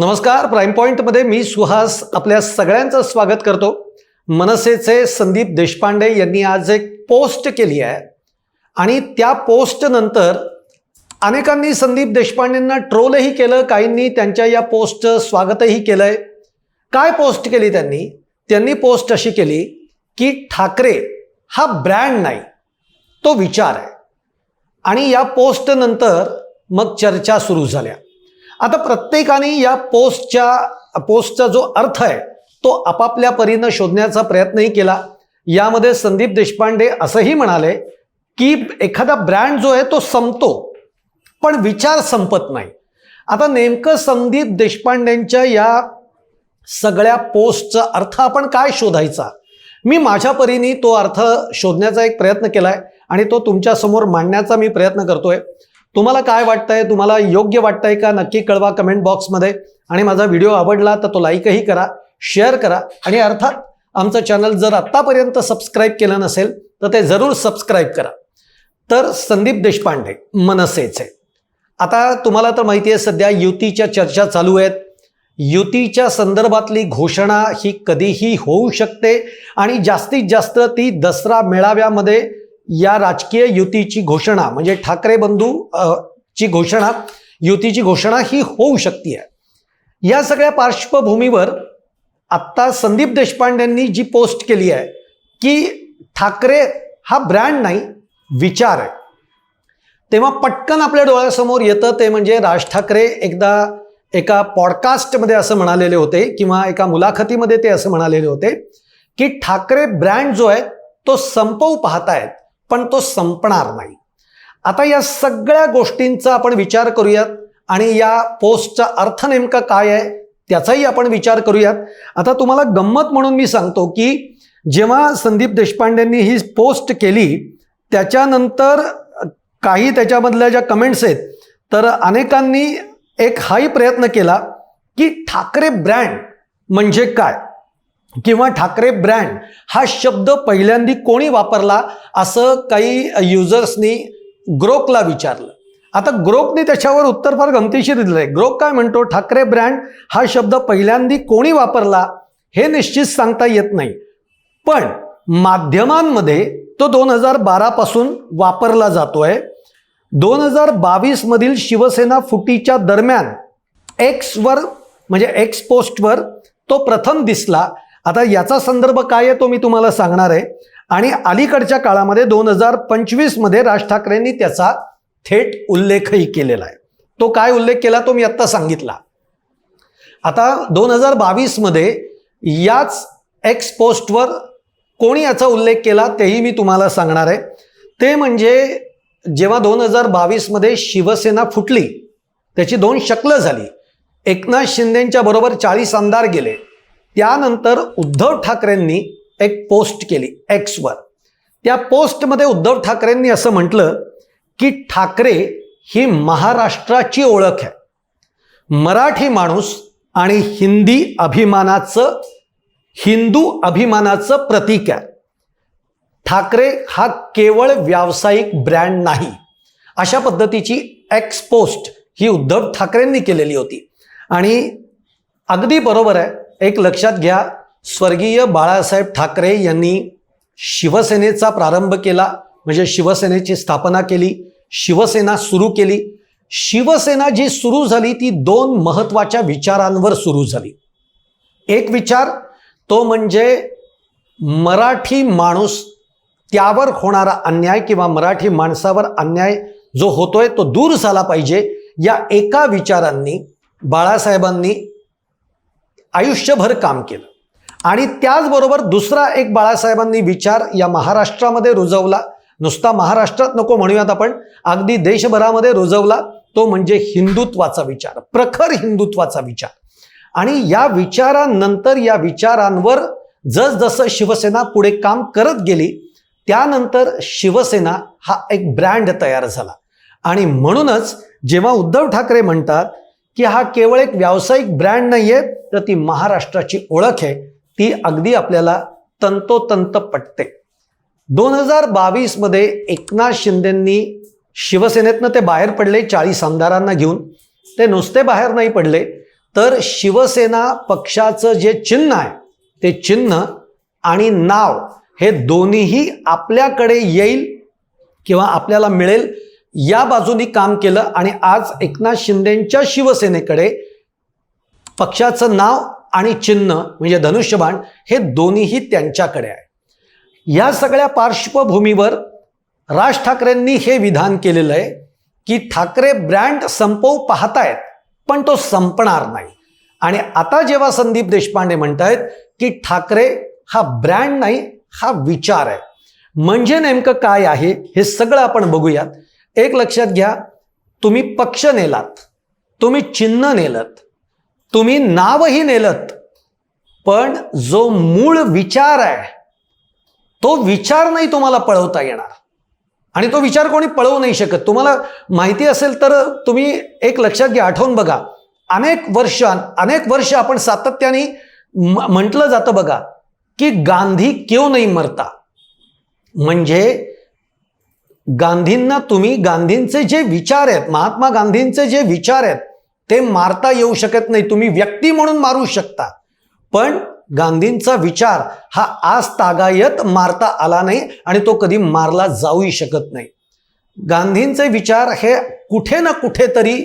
नमस्कार प्राईम पॉईंटमध्ये मी सुहास आपल्या सगळ्यांचं स्वागत करतो. मनसेचे संदीप देशपांडे यांनी आज एक पोस्ट केली आहे. आणि त्या पोस्टनंतर अनेकांनी संदीप देशपांडेंना ट्रोलही केलं काहींनी त्यांच्या या पोस्ट स्वागतही केलं आहे काय पोस्ट केली त्यांनी? त्यांनी पोस्ट अशी केली की ठाकरे हा ब्रँड नाही तो विचार आहे. आणि या पोस्टनंतर मग चर्चा सुरू झाल्या. आता प्रत्येकाने या पोस्टच्या पोस्टचा जो अर्थ आहे तो आपापल्या परीनं शोधण्याचा प्रयत्नही केला. यामध्ये संदीप देशपांडे असंही म्हणाले की एखादा ब्रँड जो आहे तो संपतो पण विचार संपत नाही. आता नेमकं संदीप देशपांडेंच्या या सगळ्या पोस्टचा अर्थ आपण काय शोधायचा? मी माझ्या परीने तो अर्थ शोधण्याचा एक प्रयत्न केला आहे आणि तो तुमच्यासमोर मांडण्याचा मी प्रयत्न करतोय. तुम्हाला काय वाटतंय? तुम्हाला योग्य वाटतंय का? नक्की कळवा कमेंट बॉक्समध्ये आणि माझा व्हिडिओ आवडला तर तो लाईकही करा शेअर करा. आणि अर्थात आमचं चॅनल जर आत्तापर्यंत सबस्क्राईब केलं नसेल तर ते जरूर सबस्क्राईब करा. तर संदीप देशपांडे मनसेचे. आता तुम्हाला तर माहिती आहे सध्या युतीच्या चर्चा चालू आहेत. युतीच्या संदर्भातली घोषणा ही कधीही होऊ शकते. आणि जास्तीत जास्त ती दसरा मेळाव्यामध्ये या राजकीय युतीची घोषणा म्हणजे ठाकरे बंधू ची घोषणा युतीची घोषणा ही होऊ शकते या सगळ्या पार्श्वभूमीवर आत्ता संदीप देशपांडेंनी जी पोस्ट केली आहे की ठाकरे हा ब्रँड नाही विचार आहे. तेव्हा पटकन आपल्या डोळ्यासमोर येतं ते म्हणजे राज ठाकरे एकदा एका पॉडकास्टमध्ये असं म्हणालेले होते किंवा एका मुलाखतीमध्ये ते असं म्हणालेले होते की ठाकरे ब्रँड जो आहे तो संपवू पाहतायत. पण तो संपणार नाही. आता या सगळ्या गोष्टींचा आपण विचार करूयात आणि या पोस्टचा अर्थ नेमका काय आहे त्याचाही आपण विचार करूयात. आता तुम्हाला गंमत म्हणून मी सांगतो की जेव्हा संदीप देशपांडेंनी ही पोस्ट केली त्याच्यानंतर काही त्याच्यामधल्या ज्या कमेंट्स आहेत तर अनेकांनी एक हाही प्रयत्न केला की ठाकरे ब्रँड म्हणजे काय? किंवा ठाकरे ब्रँड हा शब्द पहिल्यांदी कोणी वापरला असं काही युजर्सनी ग्रोकला विचारलं. आता ग्रोकने त्याच्यावर उत्तर फार गमतीशीर दिलं आहे ग्रोक काय म्हणतो? ठाकरे ब्रँड हा शब्द पहिल्यांदी कोणी वापरला हे निश्चित सांगता येत नाही. पण माध्यमांमध्ये तो दोन हजार बारापासून वापरला जातोय. दोन हजार बावीसमधील शिवसेना फुटीच्या दरम्यान एक्सवर म्हणजे एक्स पोस्टवर तो प्रथम दिसला. आता याचा संदर्भ काय आहे तो मी तुम्हाला सांगणार आहे. आणि अलीकडच्या काळामध्ये दोन हजार पंचवीसमध्ये राज ठाकरेंनी त्याचा थेट उल्लेखही केलेला आहे. तो काय उल्लेख केला तो मी आत्ता सांगितला. आता दोन हजार बावीसमध्ये याच एक्स पोस्टवर कोणी याचा उल्लेख केला तेही मी तुम्हाला सांगणार आहे. ते म्हणजे जेव्हा दोन हजार बावीसमध्ये शिवसेना फुटली त्याची दोन शक्ल झाली. एकनाथ शिंदेंच्या बरोबर चाळीस आमदार गेले. त्यानंतर उद्धव ठाकरेंनी एक पोस्ट केली एक्सवर त्या पोस्टमध्ये उद्धव ठाकरेंनी असं म्हटलं की ठाकरे ही महाराष्ट्राची ओळख आहे. मराठी माणूस आणि हिंदी अभिमानाचं हिंदू अभिमानाचं प्रतीक आहे. ठाकरे हा केवळ व्यावसायिक ब्रँड नाही. अशा पद्धतीची एक्स पोस्ट ही उद्धव ठाकरेंनी केलेली होती. आणि अगदी बरोबर आहे एक लक्षात घ्या स्वर्गीय बाळासाहेब ठाकरे यांनी शिवसेनेचा प्रारंभ केला म्हणजे शिवसेनेची स्थापना केली शिवसेना सुरू केली. शिवसेना जी सुरू झाली ती दोन महत्त्वाच्या विचारांवर सुरू झाली. एक विचार तो म्हणजे मराठी माणूस त्यावर होणारा अन्याय किंवा मराठी माणसावर अन्याय जो होतोय तो दूर झाला पाहिजे या एका विचारांनी बाळासाहेबांनी आयुष्यभर काम केलं. आणि त्याचबरोबर दुसरा एक बाळासाहेबांनी विचार या महाराष्ट्रामध्ये रुजवला. नुसता महाराष्ट्रात नको म्हणूयात आपण अगदी देशभरामध्ये रुजवला. तो म्हणजे हिंदुत्वाचा विचार प्रखर हिंदुत्वाचा विचार. आणि या विचारांनंतर या विचारांवर जसजसं शिवसेना पुढे काम करत गेली त्यानंतर शिवसेना हा एक ब्रँड तयार झाला. आणि म्हणूनच जेव्हा उद्धव ठाकरे म्हणतात की हा केवळ एक व्यावसायिक ब्रँड नाही आहे तर ती महाराष्ट्राची ओळख आहे ती अगदी आपल्याला तंतोतंत पटते. दोन हजार बावीसमध्ये एकनाथ शिंदेंनी शिवसेनेतनं ते बाहेर पडले चाळीस आमदारांना घेऊन. ते नुसते बाहेर नाही पडले तर शिवसेना पक्षाचं जे चिन्ह आहे ते चिन्ह आणि नाव हे दोन्हीही आपल्याकडे येईल किंवा आपल्याला मिळेल या बाजूनी काम केलं आणि आज एकनाथ शिंदेंच्या शिवसेनेकडे पक्षाचं नाव आणि चिन्ह म्हणजे धनुष्यबाण हे दोन्हीही त्यांच्याकडे आहे. या सगळ्या पार्श्वभूमीवर राज ठाकरेंनी हे विधान केलेलं आहे की ठाकरे ब्रँड संपवू पाहतायत पण तो संपणार नाही. आणि आता जेव्हा संदीप देशपांडे म्हणतायत की ठाकरे हा ब्रँड नाही हा विचार आहे. म्हणजे नेमकं काय आहे हे सगळं आपण बघूयात. एक लक्षात घ्या तुम्ही पक्ष नेलात तुम्ही चिन्ह नेलत तुम्ही नावही नेलत पण जो मूळ विचार आहे तो विचार नाही तुम्हाला पळवता येणार. आणि तो विचार कोणी पळवू नाही शकत. तुम्हाला माहिती असेल तर तुम्ही एक लक्षात घ्या आठवून बघा. अनेक वर्ष अनेक वर्ष आपण सातत्याने म- म्हटलं जातं बघा की गांधी क्यों नाही मरता? म्हणजे गांधींना तुम्ही गांधींचे जे विचार आहेत महात्मा गांधींचे जे विचार आहेत ते मारता येऊ शकत नाही. तुम्ही व्यक्ती म्हणून मारू शकता. पण गांधींचा विचार हा आज तागायत मारता आला नाही आणि तो कधी मारला जाऊही शकत नाही. गांधींचे विचार हे कुठे ना कुठेतरी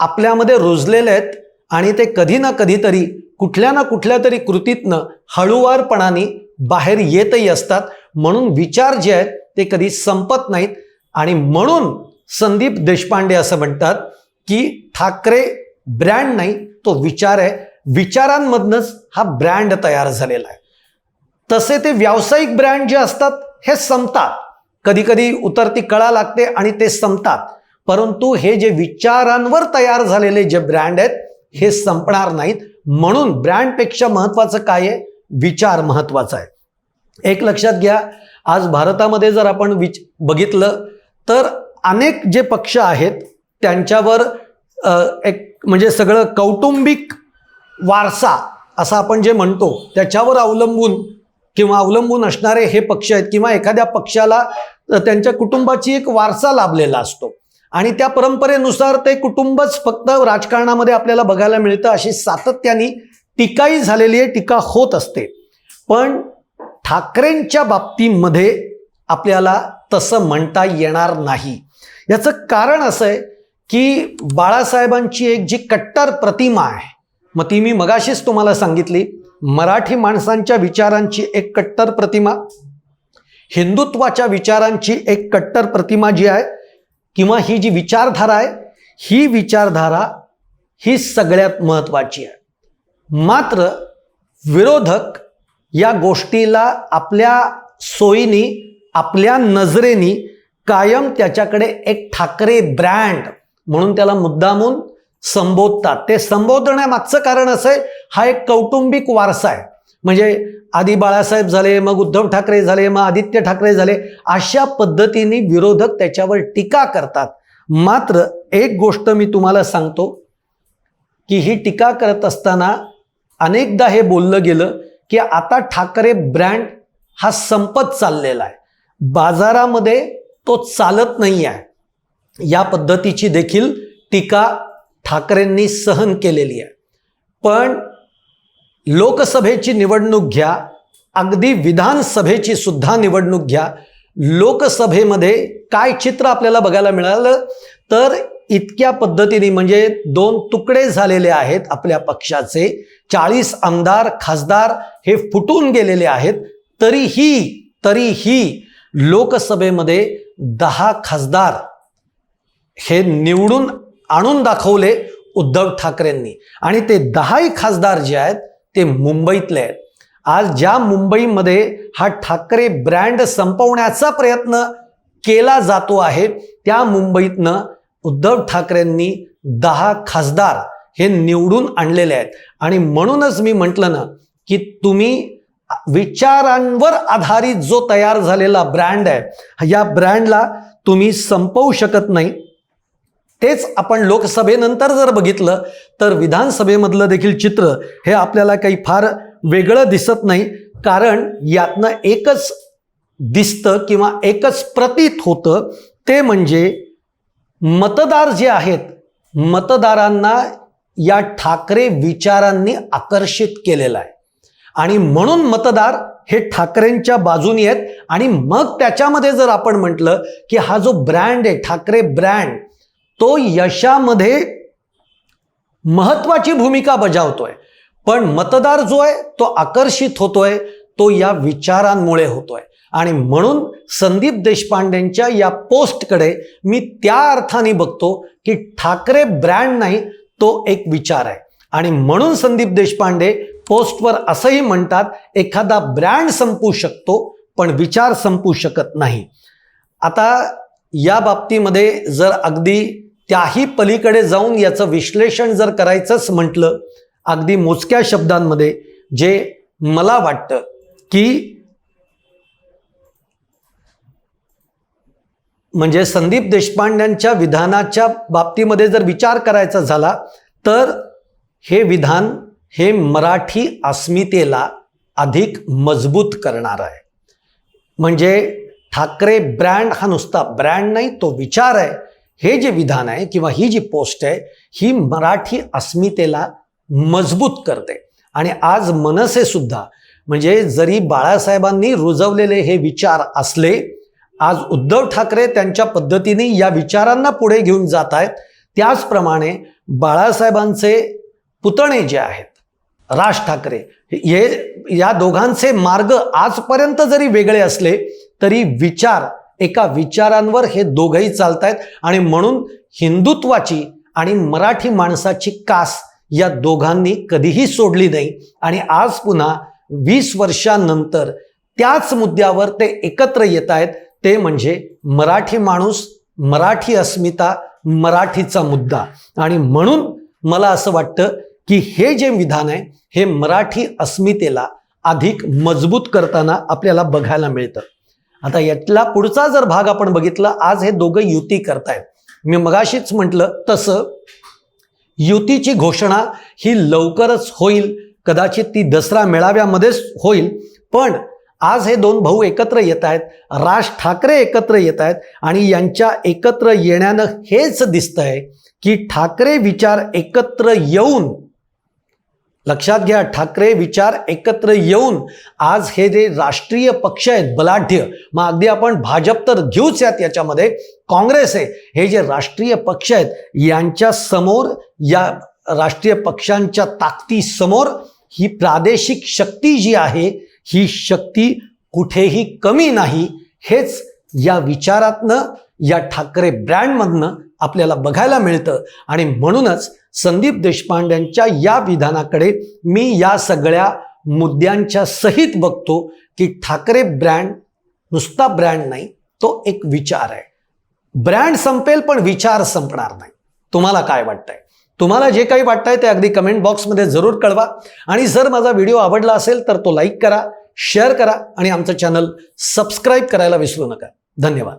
आपल्यामध्ये रुजलेले आहेत आणि ते कधी ना कधीतरी कुठल्या ना कुठल्या तरी कृतीतनं हळूवारपणाने बाहेर येतही असतात. म्हणून विचार जे आहेत ते कधी संपत नाहीत आणि म्हणून संदीप देशपांडे असं म्हणतात की ठाकरे ब्रँड नाही तो विचार आहे. विचारांमधनंच हा ब्रँड तयार झालेला आहे. तसे ते व्यावसायिक ब्रँड जे असतात हे संपतात. कधी कधी उतरती कळा लागते आणि ते संपतात. परंतु हे जे विचारांवर तयार झालेले जे ब्रँड आहेत हे संपणार नाहीत. म्हणून ब्रँडपेक्षा महत्वाचं काय आहे? विचार महत्त्वाचा आहे. एक लक्षात घ्या आज भारतामध्ये जर आपण विच बघितलं तर अनेक जे पक्ष आहेत त्यांच्यावर एक म्हणजे सगळं कौटुंबिक वारसा असं आपण जे म्हणतो त्याच्यावर अवलंबून किंवा अवलंबून असणारे हे पक्ष आहेत किंवा एखाद्या पक्षाला त्यांच्या कुटुंबाची एक वारसा लाभलेला असतो. आणि त्या परंपरेनुसार ते कुटुंबच फक्त राजकारणामध्ये आपल्याला बघायला मिळतं अशी सातत्याने टीकाही झालेली आहे टीका होत असते. पण ठाकरेंच्या बाबतीमध्ये आपल्याला तसं म्हणता येणार नाही. याचं कारण असं आहे की बाळासाहेबांची एक जी कट्टर प्रतिमा आहे मग ती मी मगाशीच तुम्हाला सांगितली मराठी माणसांच्या विचारांची एक कट्टर प्रतिमा हिंदुत्वाच्या विचारांची एक कट्टर प्रतिमा जी आहे किंवा ही जी विचारधारा आहे ही विचारधारा ही सगळ्यात महत्त्वाची आहे. मात्र विरोधक या गोष्टीला आपल्या सोयीनी आपल्या नजरेनी कायम त्याच्याकडे एक ठाकरे ब्रँड म्हणून त्याला मुद्दामून संबोधतात. ते संबोधण्यामागचं कारण असं आहे हा एक कौटुंबिक वारसा आहे. म्हणजे आधी बाळासाहेब झाले मग उद्धव ठाकरे झाले मग आदित्य ठाकरे झाले अशा पद्धतीने विरोधक त्याच्यावर टीका करतात. मात्र एक गोष्ट मी तुम्हाला सांगतो की ही टीका करत असताना अनेकदा हे बोललं गेलं की आता ठाकरे ब्रँड हा संपत चाललेला आहे. बाजारामध्ये तो चालत नाही आहे या पद्धतीची देखील टीका ठाकरेंनी सहन केलेली आहे. पण लोकसभेची निवडणूक घ्या अगदी विधानसभेची सुद्धा निवडणूक घ्या लोकसभेमध्ये काय चित्र आपल्याला बघायला मिळालं? तर इतक्या पद्धतीने म्हणजे दोन तुकडे झालेले आहेत आपल्या पक्षाचे. चाळीस आमदार खासदार हे फुटून गेलेले आहेत. तरीही तरीही लोकसभेमध्ये दहा खासदार हे निवडून आणून दाखवले उद्धव ठाकरेंनी. आणि ते दहाही खासदार जे आहेत ते मुंबईतले आहेत. आज ज्या मुंबईमध्ये हा ठाकरे ब्रँड संपवण्याचा प्रयत्न केला जातो आहे त्या मुंबईतनं उद्धव ठाकरेंनी दहा खासदार हे निवडून आणलेले आहेत. आणि म्हणूनच मी म्हटलं ना की तुम्ही विचारांवर आधारित जो तयार झालेला ब्रँड आहे या ब्रँडला तुम्ही संपवू शकत नाही. तेच आपण लोकसभेनंतर जर बघितलं तर विधानसभेमधलं देखील चित्र हे आपल्याला काही फार वेगळं दिसत नाही. कारण यातनं एकच दिसतं किंवा एकच प्रतीत होतं ते म्हणजे मतदार जे आहेत मतदारांना या ठाकरे विचारांनी आकर्षित केलेला आहे. आणि म्हणून मतदार हे ठाकरेंच्या बाजूनी आहेत. आणि मग त्याच्यामध्ये जर आपण म्हटलं की हा जो ब्रँड आहे ठाकरे ब्रँड तो यशामध्ये महत्वाची भूमिका बजावतोय. पण मतदार जो आहे तो आकर्षित होतोय तो या विचारांमुळे होतोय. आणि म्हणून संदीप देशपांडेंच्या या पोस्टकडे मी त्या अर्थाने बघतो की ठाकरे ब्रँड नाही तो एक विचार आहे. आणि म्हणून संदीप देशपांडे पोस्टवर असंही म्हणतात एखादा ब्रँड संपू शकतो पण विचार संपू शकत नाही. आता या बाबतीमध्ये जर अगदी त्याही पलीकडे जाऊन याचं विश्लेषण जर करायचंच म्हटलं अगदी मोजक्या शब्दांमध्ये जे मला वाटतं की म्हणजे संदीप देशपांड्यांच्या विधानाच्या बाबतीमध्ये जर विचार करायचा झाला तर हे विधान हे मराठी अस्मितेला अधिक मजबूत करणार आहे. म्हणजे ठाकरे ब्रँड हा नुसता ब्रँड नाही तो विचार आहे. हे जे विधान आहे किंवा ही जी पोस्ट आहे ही मराठी अस्मितेला मजबूत करते. आणि आज मनसे सुद्धा म्हणजे जरी बाळासाहेबांनी रुजवलेले हे विचार असले आज उद्धव ठाकरे त्यांच्या पद्धतीने या विचारांना पुढे घेऊन जात आहेत. त्याचप्रमाणे बाळासाहेबांचे पुतणे जे आहेत राज ठाकरे हे या दोघांचे मार्ग आजपर्यंत जरी वेगळे असले तरी विचार एका विचारांवर हे दोघंही चालतायत आणि म्हणून हिंदुत्वाची आणि मराठी माणसाची कास या दोघांनी कधीही सोडली नाही. आणि आज पुन्हा वीस वर्षांनंतर त्याच मुद्द्यावर ते एकत्र येत आहेत ते म्हणजे मराठी माणूस मराठी अस्मिता मराठीचा मुद्दा. आणि म्हणून मला असं वाटतं की हे जे विधान आहे हे मराठी अस्मितेला अधिक मजबूत करताना आपल्याला बघायला मिळतं. आता यातला पुढचा जर भाग आपण बघितला आज हे दोघं युती करतायत. मी मगाशीच म्हटलं तसं युतीची घोषणा ही लवकरच होईल. कदाचित ती दसरा मेळाव्यामध्येच होईल. पण आज हे दोन भाऊ एकत्र येत आहेत राज ठाकरे एकत्र येत आहेत आणि यांच्या एकत्र येण्यानं हेच दिसतंय की ठाकरे विचार एकत्र येऊन लक्षात घ्या ठाकरे विचार एकत्र येऊन आज हे जे राष्ट्रीय पक्ष आहेत बलाढ्य मग अगदी आपण भाजप तर घेऊच यात याच्यामध्ये. काँग्रेस आहे हे जे राष्ट्रीय पक्ष आहेत यांच्या समोर या राष्ट्रीय पक्षांच्या ताकदीसमोर ही प्रादेशिक शक्ती जी आहे ही शक्ती कुठेही कमी नाही. हेच या विचारातनं या ठाकरे ब्रँडमधनं आपल्याला बघायला मिळतं. आणि म्हणूनच संदीप देशपांड्यांच्या या विधानाकडे मी या सगळ्या मुद्द्यांच्या सहित बघतो की ठाकरे ब्रँड नुसता ब्रँड नाही तो एक विचार आहे. ब्रँड संपेल पण विचार संपणार नाही. तुम्हाला काय वाटतंय? तुम्हाला जे काही वाटतंय ते अगदी कमेंट बॉक्समध्ये जरूर कळवा. आणि जर माझा व्हिडिओ आवडला असेल तर तो लाईक करा शेअर करा आणि आमचं चॅनल सबस्क्राईब करायला विसरू नका. धन्यवाद.